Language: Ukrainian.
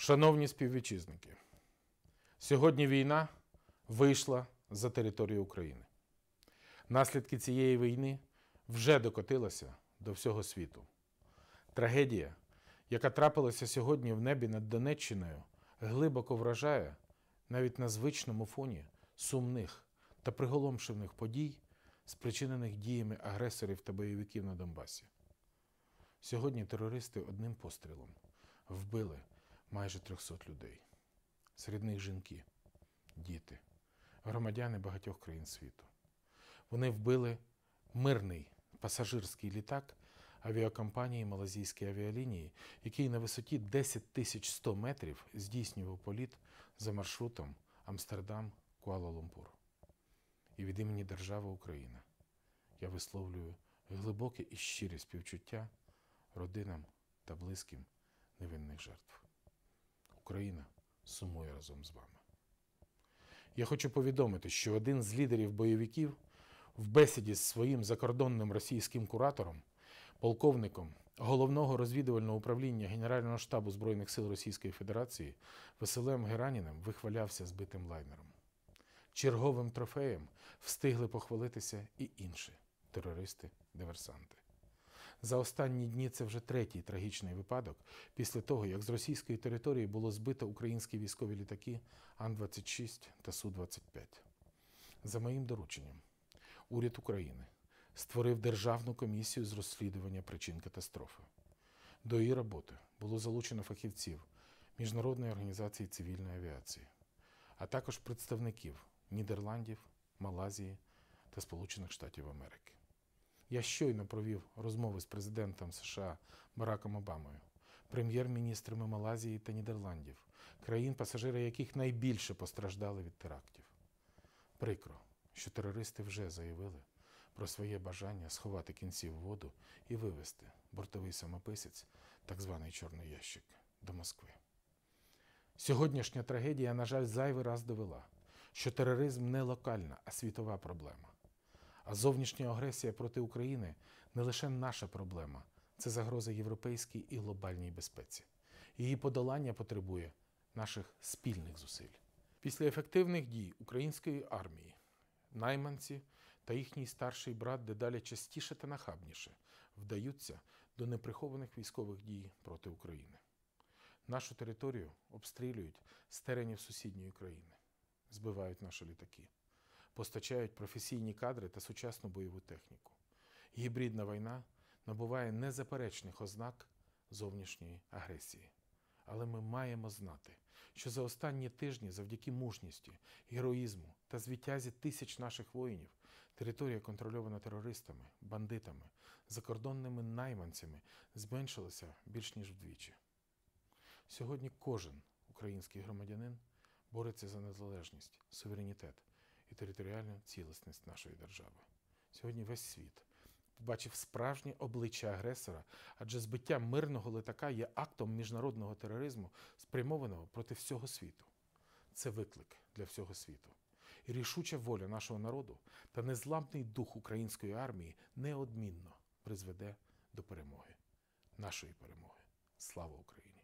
Шановні співвітчизники, сьогодні війна вийшла за територію України. Наслідки цієї війни вже докотилися до всього світу. Трагедія, яка трапилася сьогодні в небі над Донеччиною, глибоко вражає навіть на звичному фоні сумних та приголомшених подій, спричинених діями агресорів та бойовиків на Донбасі. Сьогодні терористи одним пострілом вбили майже 300 людей. Серед них жінки, діти, громадяни багатьох країн світу. Вони вбили мирний пасажирський літак авіакомпанії Малазійської авіалінії, який на висоті 10 тисяч 100 метрів здійснював політ за маршрутом Амстердам Куала-Лумпур. І від імені держави Україна я висловлюю глибоке і щире співчуття родинам та близьким невинних жертв. Україна сумує разом з вами. Я хочу повідомити, що один з лідерів бойовиків в бесіді з своїм закордонним російським куратором, полковником головного розвідувального управління Генерального штабу Збройних сил Російської Федерації Василем Гераніним вихвалявся збитим лайнером. Черговим трофеєм встигли похвалитися і інші терористи-диверсанти. За останні дні це вже третій трагічний випадок після того, як з російської території було збито українські військові літаки Ан-26 та Су-25. За моїм дорученням, уряд України створив Державну комісію з розслідування причин катастрофи. До її роботи було залучено фахівців Міжнародної організації цивільної авіації, а також представників Нідерландів, Малазії та Сполучених Штатів Америки. Я щойно провів розмови з президентом США Бараком Обамою, прем'єр-міністрами Малазії та Нідерландів, країн, пасажири яких найбільше постраждали від терактів. Прикро, що терористи вже заявили про своє бажання сховати кінці в воду і вивезти бортовий самописець, так званий чорний ящик, до Москви. Сьогоднішня трагедія, на жаль, зайвий раз довела, що тероризм не локальна, а світова проблема. А зовнішня агресія проти України не лише наша проблема, це загроза європейській і глобальній безпеці. Її подолання потребує наших спільних зусиль. Після ефективних дій української армії найманці та їхній старший брат дедалі частіше та нахабніше вдаються до неприхованих військових дій проти України. Нашу територію обстрілюють з теренів сусідньої країни, збивають наші літаки постачають професійні кадри та сучасну бойову техніку. Гібридна війна набуває незаперечних ознак зовнішньої агресії. Але ми маємо знати, що за останні тижні, завдяки мужності, героїзму та звітязі тисяч наших воїнів, територія, контрольована терористами, бандитами, закордонними найманцями, зменшилася більш ніж вдвічі. Сьогодні кожен український громадянин бореться за незалежність, суверенітет і територіальну цілісність нашої держави. Сьогодні весь світ побачив справжнє обличчя агресора, адже збиття мирного литака є актом міжнародного тероризму, спрямованого проти всього світу. Це виклик для всього світу. І рішуча воля нашого народу та незламний дух української армії неодмінно призведе до перемоги, нашої перемоги. Слава Україні!